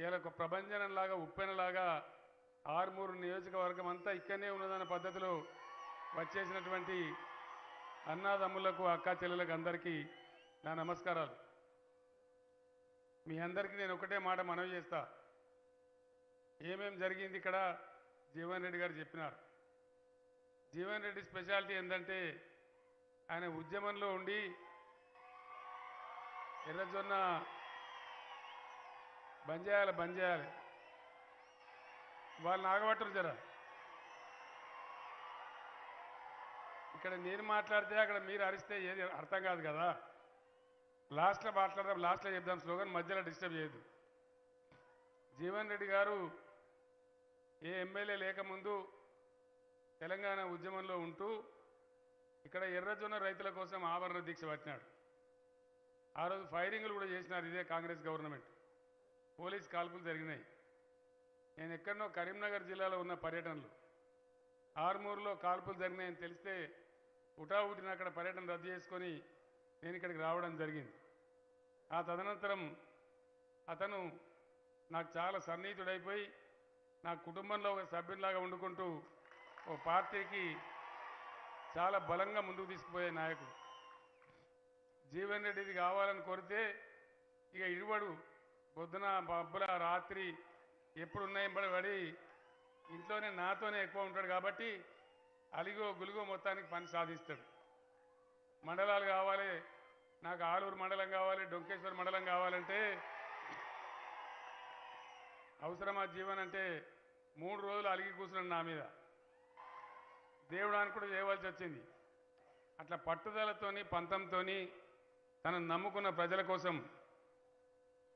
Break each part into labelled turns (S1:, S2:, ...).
S1: ఇలా ఒక ప్రభంజనంలాగా ఉప్పెనలాగా ఆరుమూరు నియోజకవర్గం అంతా ఇక్కడనే ఉన్నదన్న పద్ధతిలో వచ్చేసినటువంటి అన్నాదమ్ములకు అక్క చెల్లెలకు అందరికీ నా నమస్కారాలు. మీ అందరికీ నేను ఒకటే మాట మనవి చేస్తా. ఏమేం జరిగింది ఇక్కడ? జీవన్ రెడ్డి గారు చెప్పినారు. జీవన్ రెడ్డి స్పెషాలిటీ ఏంటంటే ఆయన ఉద్యమంలో ఉండి ఎర్రజొన్న బంద్ చేయాలి బంద్ చేయాలి వాళ్ళు నాగబట్టరు జర. ఇక్కడ నేను మాట్లాడితే అక్కడ మీరు అరిస్తే ఏది అర్థం కాదు కదా. లాస్ట్లో మాట్లాడదాం లాస్ట్లో చెప్దాం స్లోగన్ మధ్యలో డిస్టర్బ్ చేయదు జీవన్ రెడ్డి గారు ఏ ఎమ్మెల్యే లేకముందు తెలంగాణ ఉద్యమంలో ఉంటూ ఇక్కడ ఎర్రజొన్న రైతుల కోసం ఆభరణ దీక్ష పట్టినాడు. ఆ రోజు ఫైరింగ్లు కూడా చేసినారు ఇదే కాంగ్రెస్ గవర్నమెంట్. పోలీస్ కాల్పులు జరిగినాయి. నేను ఎక్కడనో కరీంనగర్ జిల్లాలో ఉన్న పర్యటనలు. ఆర్మూరులో కాల్పులు జరిగినాయని తెలిస్తే ఉటావుటిన అక్కడ పర్యటన రద్దు చేసుకొని నేను ఇక్కడికి రావడం జరిగింది. ఆ తదనంతరం అతను నాకు చాలా సన్నిహితుడైపోయి నా కుటుంబంలో ఒక సభ్యునిలాగా వండుకుంటూ ఓ పార్టీకి చాలా బలంగా ముందుకు తీసుకుపోయే నాయకుడు. జీవన్ రెడ్డి ఇది కావాలని కోరితే ఇక ఇడువడు పొద్దున బబ్బుల రాత్రి ఎప్పుడు ఉన్నాయి పడి ఇంట్లోనే నాతోనే ఎక్కువ ఉంటాడు కాబట్టి అలిగో గులుగో మొత్తానికి పని సాధిస్తాడు. మండలాలు కావాలి నాకు ఆలూరు మండలం కావాలి డొంకేశ్వర్ మండలం కావాలంటే అవసరమా జీవన్ అంటే మూడు రోజులు అలిగి కూర్చున్నాడు నా మీద. దేవుడానికి కూడా చేయవలసి వచ్చింది. అట్లా పట్టుదలతోని పంతంతోని తనను నమ్ముకున్న ప్రజల కోసం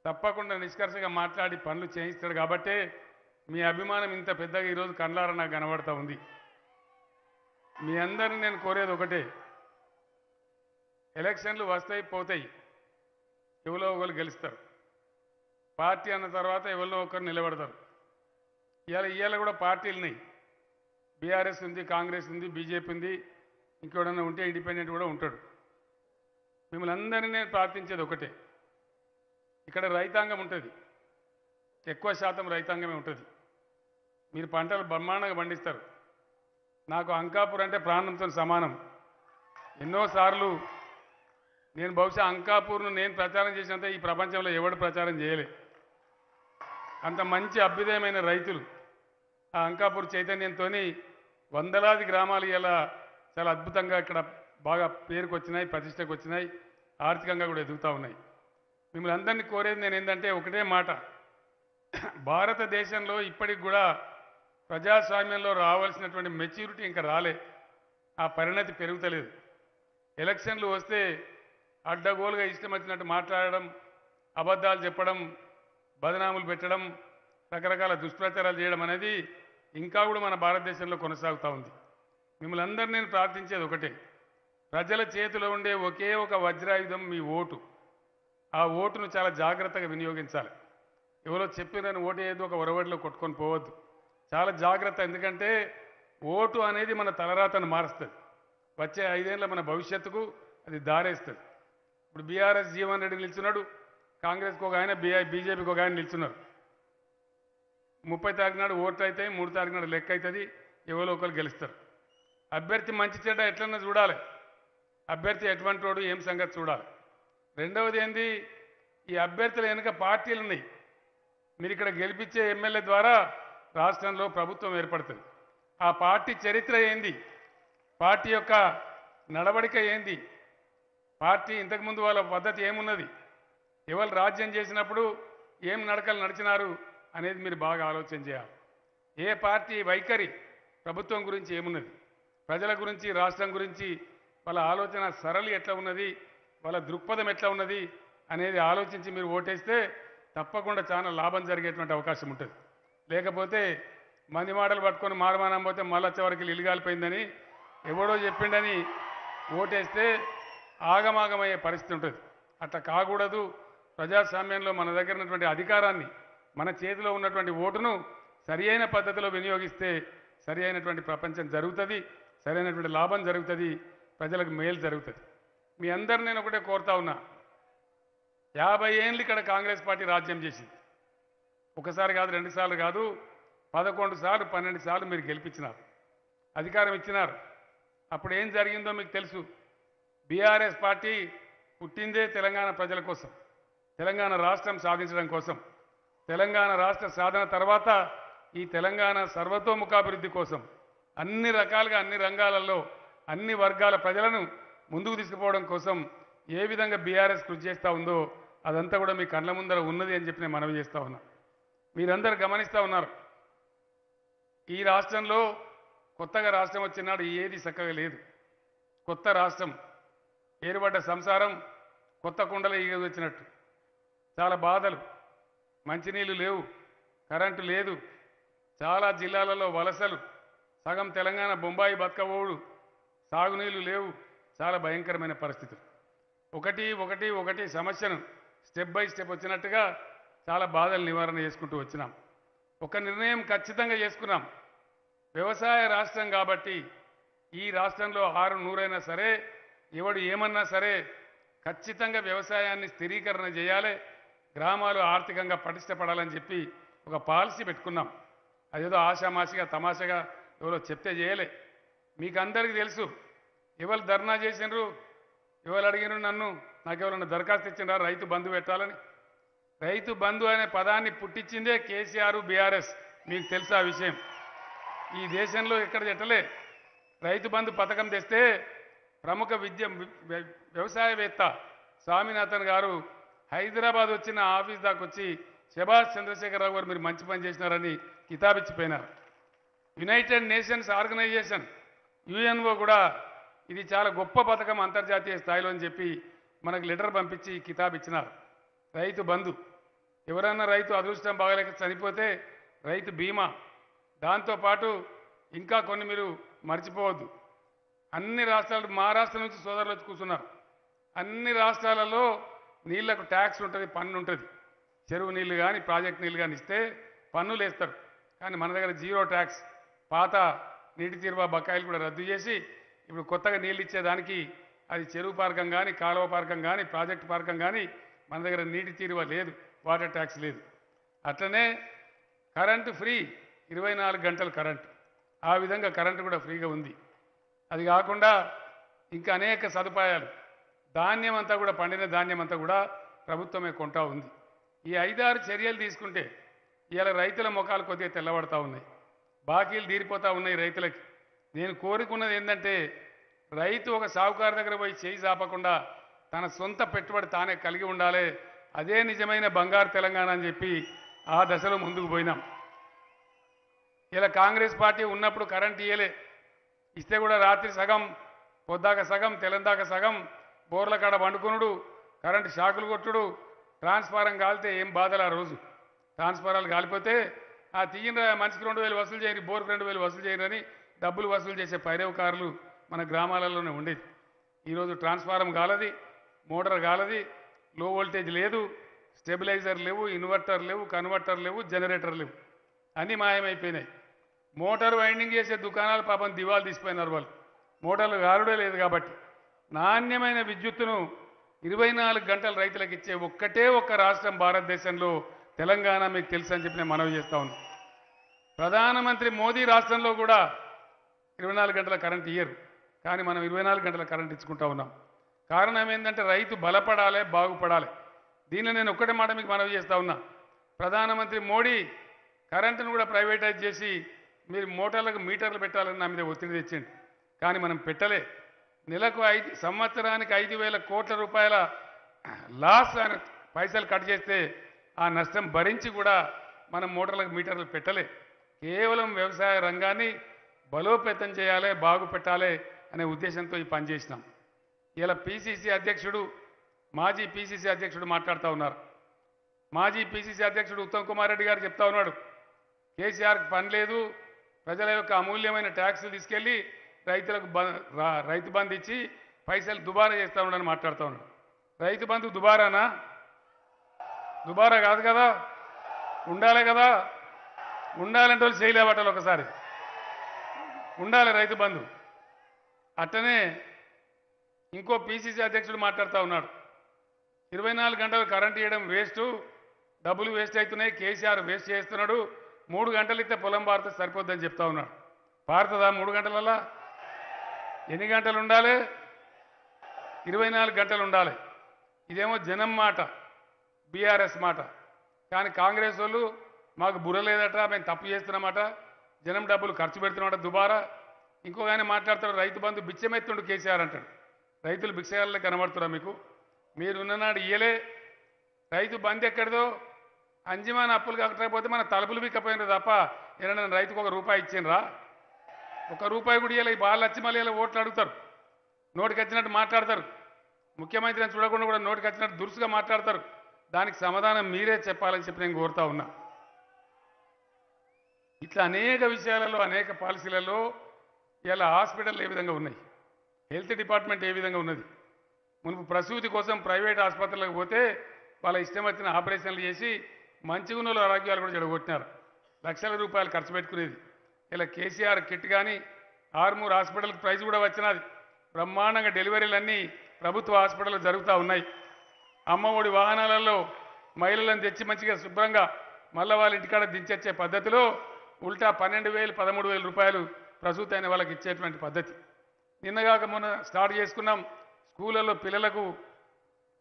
S1: తప్పకుండా నిష్కర్షగా మాట్లాడి పనులు చేయిస్తాడు కాబట్టే మీ అభిమానం ఇంత పెద్దగా ఈరోజు కళ్ళారా నాకు కనబడతా ఉంది. మీ అందరిని నేను కోరేది ఒకటే. ఎలక్షన్లు వస్తాయి పోతాయి. ఎవరో ఒకరు గెలుస్తారు. పార్టీ అన్న తర్వాత ఎవరో ఒకరు నిలబడతారు. ఇవాళ ఇవాళ కూడా పార్టీలు ఉన్నాయి. బీఆర్ఎస్ ఉంది కాంగ్రెస్ ఉంది బీజేపీ ఉంది. ఇంకెవడన్నా ఉంటే ఇండిపెండెంట్ కూడా ఉంటాడు. మిమ్మల్ని అందరినీ నేను ప్రార్థించేది ఒకటే. ఇక్కడ రైతాంగం ఉంటుంది. ఎక్కువ శాతం రైతాంగమే ఉంటుంది. మీరు పంటలు బ్రహ్మాండంగా పండిస్తారు. నాకు అంకాపూర్ అంటే ప్రాణంతో సమానం. ఎన్నోసార్లు నేను బహుశా అంకాపూర్ను నేను ప్రచారం చేసినంత ఈ ప్రపంచంలో ఎవడు ప్రచారం చేయలే. అంత మంచి అభ్యుదయమైన రైతులు. ఆ అంకాపూర్ చైతన్యంతో వందలాది గ్రామాలు ఇలా చాలా అద్భుతంగా ఇక్కడ బాగా పేరుకు వచ్చినాయి ప్రతిష్టకు వచ్చినాయి ఆర్థికంగా కూడా ఎదుగుతూ ఉన్నాయి. మిమ్మల్ని అందరినీ కోరేది నేను ఏంటంటే ఒకటే మాట. భారతదేశంలో ఇప్పటికి కూడా ప్రజాస్వామ్యంలో రావాల్సినటువంటి మెచ్యూరిటీ ఇంకా రాలే. ఆ పరిణతి పెరుగుతలేదు. ఎలక్షన్లు వస్తే అడ్డగోలుగా ఇష్టం వచ్చినట్టు మాట్లాడడం అబద్ధాలు చెప్పడం బదనాములు పెట్టడం రకరకాల దుష్ప్రచారాలు చేయడం అనేది ఇంకా కూడా మన భారతదేశంలో కొనసాగుతూ ఉంది. మిమ్మల్ని అందరినీ నేను ప్రార్థించేది ఒకటే. ప్రజల చేతిలో ఉండే ఒకే ఒక వజ్రాయుధం మీ ఓటు. ఆ ఓటును చాలా జాగ్రత్తగా వినియోగించాలి. ఎవరో చెప్పినని ఓటు ఏదో ఒక ఒరవడిలో కొట్టుకొని పోవద్దు. చాలా జాగ్రత్త ఎందుకంటే ఓటు అనేది మన తలరాతను మారుస్తుంది. వచ్చే ఐదేళ్ళ మన భవిష్యత్తుకు అది దారేస్తుంది. ఇప్పుడు బీఆర్ఎస్ జీవన్ రెడ్డి నిల్చున్నాడు కాంగ్రెస్కి ఒక ఆయన బీఐ బీజేపీకి ఒక ఆయన నిల్చున్నారు ముప్పై తారీఖు నాడు ఓట్లు అయితే మూడు తారీఖు నాడు లెక్క అవుతుంది ఎవరో ఒకరు గెలుస్తారు. అభ్యర్థి మంచి చెడ్డ ఎట్లన్నా చూడాలి. అభ్యర్థి ఎటువంటి వాడు ఏం సంగతి చూడాలి. రెండవది ఏంది? ఈ అభ్యర్థుల వెనుక పార్టీలు ఉన్నాయి మీరు ఇక్కడ గెలిపించే ఎమ్మెల్యే ద్వారా రాష్ట్రంలో ప్రభుత్వం ఏర్పడుతుంది. ఆ పార్టీ చరిత్ర ఏంది? పార్టీ యొక్క నడవడిక ఏంది? పార్టీ ఇంతకుముందు వాళ్ళ పద్ధతి ఏమున్నది? ఎవరు రాజ్యం చేసినప్పుడు ఏం నడకలు నడిచినారు అనేది మీరు బాగా ఆలోచన చేయాలి. ఏ పార్టీ వైఖరి ప్రభుత్వం గురించి ఏమున్నది? ప్రజల గురించి రాష్ట్రం గురించి వాళ్ళ ఆలోచన సరళి ఎట్లా ఉన్నది? వాళ్ళ దృక్పథం ఎట్లా ఉన్నది అనేది ఆలోచించి మీరు ఓటేస్తే తప్పకుండా చాలా లాభం జరిగేటువంటి అవకాశం ఉంటుంది. లేకపోతే మంది మాటలు పట్టుకొని మారమానం పోతే మళ్ళీ వచ్చేవరకు ఇల్లు కాలిపోయిందని ఎవడో చెప్పిండని ఓటేస్తే ఆగమాగమయ్యే పరిస్థితి ఉంటుంది. అట్లా కాకూడదు. ప్రజాస్వామ్యంలో మన దగ్గర ఉన్నటువంటి అధికారాన్ని మన చేతిలో ఉన్నటువంటి ఓటును సరి అయిన పద్ధతిలో వినియోగిస్తే సరి అయినటువంటి ప్రపంచం జరుగుతుంది సరైనటువంటి లాభం జరుగుతుంది ప్రజలకు మేలు జరుగుతుంది. మీ అందరు నేను ఒకటే కోరుతా ఉన్నా. యాభై ఏళ్ళు ఇక్కడ కాంగ్రెస్ పార్టీ రాజ్యం చేసింది. ఒకసారి కాదు రెండు సార్లు కాదు పదకొండు సార్లు పన్నెండు సార్లు మీరు గెలిపించినారు. అధికారం ఇచ్చినారు. అప్పుడు ఏం జరిగిందో మీకు తెలుసు. బీఆర్ఎస్ పార్టీ పుట్టిందే తెలంగాణ ప్రజల కోసం. తెలంగాణ రాష్ట్రం సాధించడం కోసం. తెలంగాణ రాష్ట్ర సాధన తర్వాత ఈ తెలంగాణ సర్వతోముఖాభివృద్ధి కోసం అన్ని రకాలుగా అన్ని రంగాలలో అన్ని వర్గాల ప్రజలను ముందుకు తీసుకుపోవడం కోసం ఏ విధంగా బీఆర్ఎస్ కృషి చేస్తూ ఉందో అదంతా కూడా మీ కళ్ళ ముందర ఉన్నది అని చెప్పి నేను మనవి చేస్తా ఉన్నా. మీరందరూ గమనిస్తూ ఉన్నారు. ఈ రాష్ట్రంలో కొత్తగా రాష్ట్రం వచ్చినాడు ఏది చక్కగా లేదు. కొత్త రాష్ట్రం ఏర్పడ్డ సంసారం కొత్త కుండలో ఈగ వచ్చినట్టు. చాలా బాధలు. మంచినీళ్ళు లేవు. కరెంటు లేదు. చాలా జిల్లాలలో వలసలు సగం తెలంగాణ బొంబాయి బతకబోడు సాగునీళ్ళు లేవు. చాలా భయంకరమైన పరిస్థితులు ఒకటి ఒకటి ఒకటి సమస్యను స్టెప్ బై స్టెప్ వచ్చినట్టుగా చాలా బాధలు నివారణ చేసుకుంటూ వచ్చినాం. ఒక నిర్ణయం ఖచ్చితంగా చేసుకున్నాం. వ్యవసాయ రాష్ట్రం కాబట్టి ఈ రాష్ట్రంలో ఆరు నూరైనా సరే ఎవడు ఏమన్నా సరే ఖచ్చితంగా వ్యవసాయాన్ని స్థిరీకరణ చేయాలి గ్రామాలు ఆర్థికంగా పటిష్టపడాలని చెప్పి ఒక పాలసీ పెట్టుకున్నాం. అదేదో ఆషామాషిగా తమాషగా ఎవరో చెప్తే చేయలే. మీకు అందరికీ తెలుసు ఇవాళ ధర్నా చేసినారు ఇవాళ అడిగినారు నన్ను నాకు ఎవరన్నా దరఖాస్తు ఇచ్చినారా రైతు బంధు పెట్టాలని. రైతు బంధు అనే పదాన్ని పుట్టించిందే కేసీఆర్ బీఆర్ఎస్. మీకు తెలుసా ఆ విషయం? ఈ దేశంలో ఎక్కడ చెట్టలే రైతు బంధు పథకం తెస్తే ప్రముఖ విద్య వ్య- వ్యవసాయవేత్త స్వామినాథన్ గారు హైదరాబాద్ వచ్చిన ఆఫీస్ దాకా వచ్చి శభాష్ చంద్రశేఖరరావు గారు మీరు మంచి పని చేసినారని కితాబిచ్చిపోయినారు. యునైటెడ్ నేషన్స్ ఆర్గనైజేషన్ యుఎన్ఓ కూడా ఇది చాలా గొప్ప పథకం అంతర్జాతీయ స్థాయిలో అని చెప్పి మనకు లెటర్ పంపించి కితాబ్ ఇచ్చినారు. రైతు బంధు. ఎవరన్నా రైతు అదృష్టం బాగలేక చనిపోతే రైతు బీమా. దాంతోపాటు ఇంకా కొన్ని మీరు మర్చిపోవద్దు. అన్ని రాష్ట్రాలు మా రాష్ట్రం నుంచి సోదరులు వచ్చి కూర్చున్నారు. అన్ని రాష్ట్రాలలో నీళ్ళకు ట్యాక్స్ ఉంటుంది పన్ను ఉంటుంది. చెరువు నీళ్ళు కానీ ప్రాజెక్ట్ నీళ్ళు కానీ ఇస్తే పన్నులు వేస్తారు. కానీ మన దగ్గర జీరో ట్యాక్స్. పాత నీటి తీరువా బకాయిలు కూడా రద్దు చేసి ఇప్పుడు కొత్తగా నీళ్ళు ఇచ్చేదానికి అది చెరువు పార్కం కానీ కాలువ పార్కం కానీ ప్రాజెక్ట్ పార్కం కానీ మన దగ్గర నీటి తీరువ లేదు వాటర్ ట్యాక్స్ లేదు. అట్లనే కరెంటు ఫ్రీ ఇరవై నాలుగు గంటలు కరెంటు. ఆ విధంగా కరెంటు కూడా ఫ్రీగా ఉంది. అది కాకుండా ఇంకా అనేక సదుపాయాలు. ధాన్యం అంతా కూడా పండిన ధాన్యం అంతా కూడా ప్రభుత్వమే కొంటా ఉంది. ఈ ఐదారు చర్యలు తీసుకుంటే ఇలా రైతుల ముఖాలు కొద్దిగా తెల్లబడతా ఉన్నాయి. బాకీలు తీరిపోతూ ఉన్నాయి రైతులకి. నేను కోరుకున్నది ఏంటంటే రైతు ఒక సావుకారు దగ్గర పోయి చేయి చాపకుండా తన సొంత పెట్టుబడి తానే కలిగి ఉండాలి. అదే నిజమైన బంగారు తెలంగాణ అని చెప్పి ఆ దశలో ముందుకు పోయినాం. ఇలా కాంగ్రెస్ పార్టీ ఉన్నప్పుడు కరెంట్ ఇయ్యలే. ఇస్తే కూడా రాత్రి సగం పొద్దాక సగం తెలందాక సగం బోర్ల కాడ వండుకునుడు కరెంటు షాకులు కొట్టుడు ట్రాన్స్ఫారం కాలితే ఏం బాధలు ఆ రోజు. ట్రాన్స్ఫారాలు కాలిపోతే ఆ తీయన మనిషికి రెండు వేలు వసూలు చేయరు బోర్కి రెండు వేలు వసూలు చేయరని డబ్బులు వసూలు చేసే పైరవకారులు మన గ్రామాలలోనే ఉండేది. ఈరోజు ట్రాన్స్ఫారం కాలది మోటార్ కాలది లో వోల్టేజ్ లేదు స్టెబిలైజర్ లేవు ఇన్వర్టర్ లేవు కన్వర్టర్ లేవు జనరేటర్ లేవు. అన్నీ మాయమైపోయినాయి. మోటార్ వైండింగ్ చేసే దుకాణాలు పాపం దివాలు తీసిపోయినారు వాళ్ళు. మోటార్లు గారుడే లేదు కాబట్టి. నాణ్యమైన విద్యుత్తును ఇరవై నాలుగు గంటలు రైతులకు ఇచ్చే ఒక్కటే ఒక్క రాష్ట్రం భారతదేశంలో తెలంగాణ మీకు తెలుసు అని చెప్పి నేను మనవి చేస్తా ఉన్నాను ప్రధానమంత్రి మోదీ రాష్ట్రంలో కూడా ఇరవై నాలుగు గంటల కరెంట్ ఇయ్యరు. కానీ మనం ఇరవై నాలుగు గంటల కరెంట్ ఇచ్చుకుంటా ఉన్నాం. కారణం ఏంటంటే రైతు బలపడాలి బాగుపడాలి. దీనిలో నేను ఒక్కటే మాట మీకు మనవి చేస్తూ ఉన్నా. ప్రధానమంత్రి మోడీ కరెంటును కూడా ప్రైవేటైజ్ చేసి మీరు మోటార్లకు మీటర్లు పెట్టాలని నా మీద ఒత్తిడి తెచ్చింది కానీ మనం పెట్టలే. నెలకు ఐదు సంవత్సరానికి ఐదు వేల కోట్ల రూపాయల లాస్ అని పైసలు కట్ చేస్తే ఆ నష్టం భరించి కూడా మనం మోటార్లకు మీటర్లు పెట్టలే. కేవలం వ్యవసాయ రంగాన్ని బలోపేతం చేయాలి బాగు పెట్టాలి అనే ఉద్దేశంతో ఈ పని చేసినాం. ఇలా పిసిసి అధ్యక్షుడు మాజీ పిసిసి అధ్యక్షుడు మాట్లాడుతూ ఉన్నారు. మాజీ పిసిసి అధ్యక్షుడు ఉత్తమ్ కుమార్ రెడ్డి గారు చెప్తా ఉన్నాడు కేసీఆర్కి పని లేదు ప్రజల యొక్క అమూల్యమైన ట్యాక్సులు తీసుకెళ్ళి రైతులకు బ- రైతు బంధు ఇచ్చి పైసలు దుబారా చేస్తా ఉన్నాడని మాట్లాడుతూ ఉన్నాడు. రైతు బంధు దుబారానా? దుబారా కాదు కదా? ఉండాలి కదా? ఉండాలంటే వాళ్ళు చేయలేబట్టాలి ఒకసారి. ఉండాలి రైతు బంధు. అట్టనే ఇంకో పిసిసి అధ్యక్షుడు మాట్లాడుతూ ఉన్నాడు. ఇరవై నాలుగు గంటలు కరెంట్ ఇవ్వడం వేస్ట్ డబ్బులు వేస్ట్ అవుతున్నాయి కేసీఆర్ వేస్ట్ చేస్తున్నాడు మూడు గంటలు ఇస్తే పొలం పారితే సరిపోద్దని చెప్తా ఉన్నాడు. పారుతుందా మూడు గంటలల్లా? ఎన్ని గంటలు ఉండాలి? ఇరవై నాలుగు గంటలు ఉండాలి. ఇదేమో జనం మాట బీఆర్ఎస్ మాట. కానీ కాంగ్రెస్ వాళ్ళు మాకు బుర్ర లేదట మేము తప్పు చేస్తున్నామట. జనం డబ్బులు ఖర్చు పెడుతున్నాడు దుబారా. ఇంకొక ఆయన మాట్లాడతాడు రైతు బంధు బిచ్చమెత్తుండు కేసీఆర్ అంటాడు. రైతులు భిక్షగాళ్ళే కనబడుతురా మీకు? మీరు ఉన్ననాడు ఇయ్యలే. రైతు బంద్ ఎక్కడిదో? అంజమాన అప్పులు కట్టకపోతే మన తలుపులు బిక్కపోయినారు తప్ప ఏదైనా రైతుకు ఒక రూపాయి ఇచ్చిండ్రా? ఒక రూపాయి కూడా ఇవ్వాలి బాగా లచ్చి మళ్ళీ ఇలా ఓట్లు అడుగుతారు. నోటికి వచ్చినట్టు మాట్లాడతారు. ముఖ్యమంత్రిని చూడకుండా కూడా నోటికి వచ్చినట్టు దురుసుగా మాట్లాడతారు. దానికి సమాధానం మీరే చెప్పాలని చెప్పి నేను కోరుతా ఉన్నా. ఇట్లా అనేక విషయాలలో అనేక పాలసీలలో ఇలా హాస్పిటల్ ఏ విధంగా ఉన్నాయి? హెల్త్ డిపార్ట్మెంట్ ఏ విధంగా ఉన్నది? మునుపు ప్రసూతి కోసం ప్రైవేట్ ఆసుపత్రులకు పోతే వాళ్ళ ఇష్టం వచ్చిన ఆపరేషన్లు చేసి మంచిగా ఉన్న వాళ్ళ ఆరోగ్యాలు కూడా చెడగొట్టినారు. లక్షల రూపాయలు ఖర్చు పెట్టుకునేది. ఇలా కేసీఆర్ కిట్ కానీ ఆర్మూర్ హాస్పిటల్కి ప్రైజ్ కూడా వచ్చినది. బ్రహ్మాండంగా డెలివరీలన్నీ ప్రభుత్వ హాస్పిటల్లో జరుగుతూ ఉన్నాయి. అమ్మఒడి వాహనాలలో మహిళలను తెచ్చి మంచిగా శుభ్రంగా మళ్ళీ వాళ్ళ ఇంటికాడ దించొచ్చే పద్ధతిలో ఉల్టా పన్నెండు వేలు పదమూడు వేల రూపాయలు ప్రసూతి అయిన వాళ్ళకి ఇచ్చేటువంటి పద్ధతి. నిన్నగాక మొన్న స్టార్ట్ చేసుకున్నాం. స్కూళ్ళల్లో పిల్లలకు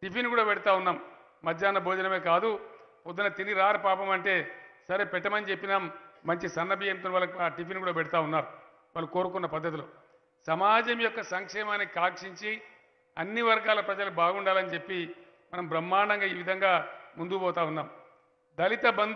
S1: టిఫిన్ కూడా పెడతా ఉన్నాం. మధ్యాహ్న భోజనమే కాదు పొద్దున తిని రారు పాపం అంటే సరే పెట్టమని చెప్పినాం. మంచి సన్న బియ్యంతో వాళ్ళకి ఆ టిఫిన్ కూడా పెడతా ఉన్నారు. వాళ్ళు కోరుకున్న పద్ధతిలో. సమాజం యొక్క సంక్షేమాన్ని కాక్షించి అన్ని వర్గాల ప్రజలు బాగుండాలని చెప్పి మనం బ్రహ్మాండంగా ఈ విధంగా ముందుకు పోతా ఉన్నాం. దళిత బంధు